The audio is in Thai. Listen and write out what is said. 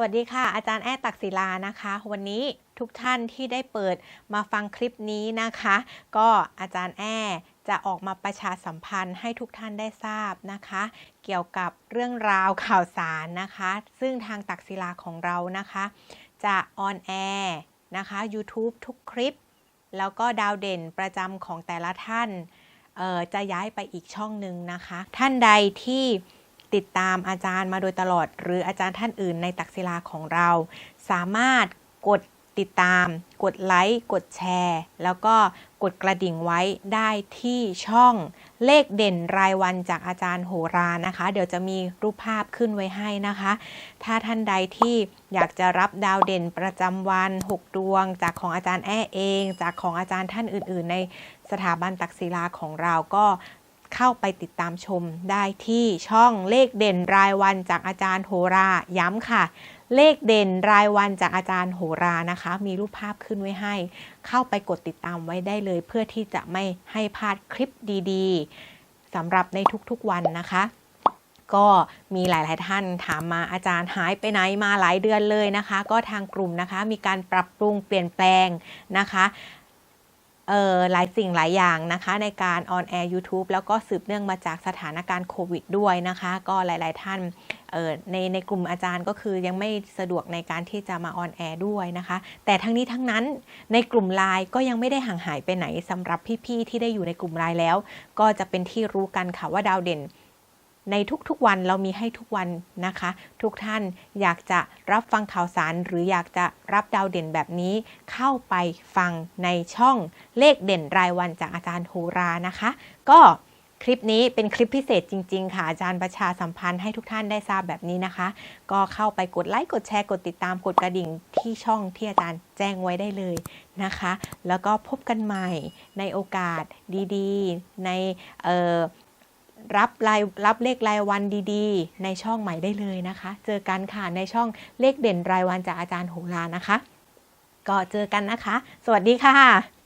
วัสดีค่ะ อาจารย์แอดตักศิลานะคะ วันนี้ทุกท่านที่ได้เปิดมาฟังคลิปนี้นะคะ ก็อาจารย์แอดจะออกมาประชาสัมพันธ์ให้ทุกท่านได้ทราบนะคะ เกี่ยวกับเรื่องราวข่าวสารนะคะ ซึ่งทางตักศิลาของเรานะคะ จะออนแอร์นะคะ YouTube ทุกคลิป แล้วก็ดาวเด่นประจำของแต่ละท่านเอ่อจะย้ายไปอีกช่องหนึ่งนะคะ ท่านใดที่ ติดตามอาจารย์มาโดยตลอด หรืออาจารย์ท่านอื่นในตักศิลาของเรา สามารถกดติดตาม กดไลค์ กดแชร์ แล้วก็กดกระดิ่งไว้ได้ที่ช่องเลขเด่นรายวันจากอาจารย์โหรานะคะ เดี๋ยวจะมีรูปภาพขึ้นไว้ให้นะคะ ถ้าท่านใดที่อยากจะรับดาวเด่นประจำวัน 6 ดวง จากของอาจารย์แอ้เอง จากของอาจารย์ท่านอื่น ๆ ในสถาบันตักศิลาของเราก็ เข้าไปติดตามชมได้ที่ช่องเลขเด่นรายวันจากอาจารย์โหรา ย้ำค่ะ เลขเด่นรายวันจากอาจารย์โหรานะคะ มีรูปภาพขึ้นไว้ให้ เข้าไปกดติดตามไว้ได้เลย เพื่อที่จะไม่ให้พลาดคลิปดีๆสำหรับในทุกๆวันนะคะก็มีหลาย ๆ ท่านถามมาอาจารย์หายไปไหนมาหลายเดือนเลยนะคะ ก็ทางกลุ่มนะคะมีการปรับปรุงเปลี่ยนแปลงนะคะ หลายสิ่งหลายอย่างนะคะ ในการออนแอร์ YouTube แล้วก็สืบเนื่องมาจากสถานการณ์โควิดด้วยนะคะ ก็หลาย ๆ ท่านเอ่อในในกลุ่มอาจารย์ก็คือยังไม่สะดวกในการที่จะมาออนแอร์ด้วยนะคะ แต่ทั้งนี้ทั้งนั้นในกลุ่มไลน์ก็ยังไม่ได้ห่างหายไปไหนสำหรับพี่ ๆ ที่ได้อยู่ในกลุ่มไลน์แล้ว ก็จะเป็นที่รู้กันค่ะว่าดาวเด่น ในทุกๆวันเรามีให้ทุกวันนะคะ ทุกท่านอยากจะรับฟังข่าวสาร หรืออยากจะรับดาวเด่นแบบนี้ เข้าไปฟังในช่องเลขเด่นรายวันจากอาจารย์โหรานะคะ ก็คลิปนี้เป็นคลิปพิเศษจริง ๆ ค่ะ อาจารย์ประชาสัมพันธ์ให้ทุกท่านได้ทราบแบบนี้นะคะ ก็เข้าไปกดไลค์กดแชร์กดติดตามกดกระดิ่งที่ช่องที่อาจารย์แจ้งไว้ได้เลยนะคะ แล้วก็พบกันใหม่ในโอกาสดีๆ ในเอ่อ รับรายรับเลขรายวันดีๆ ในช่องใหม่ได้เลยนะคะ เจอกันค่ะในช่องเลขเด่นรายวันจากอาจารย์โหรานะคะ ก็เจอกันนะคะ สวัสดีค่ะ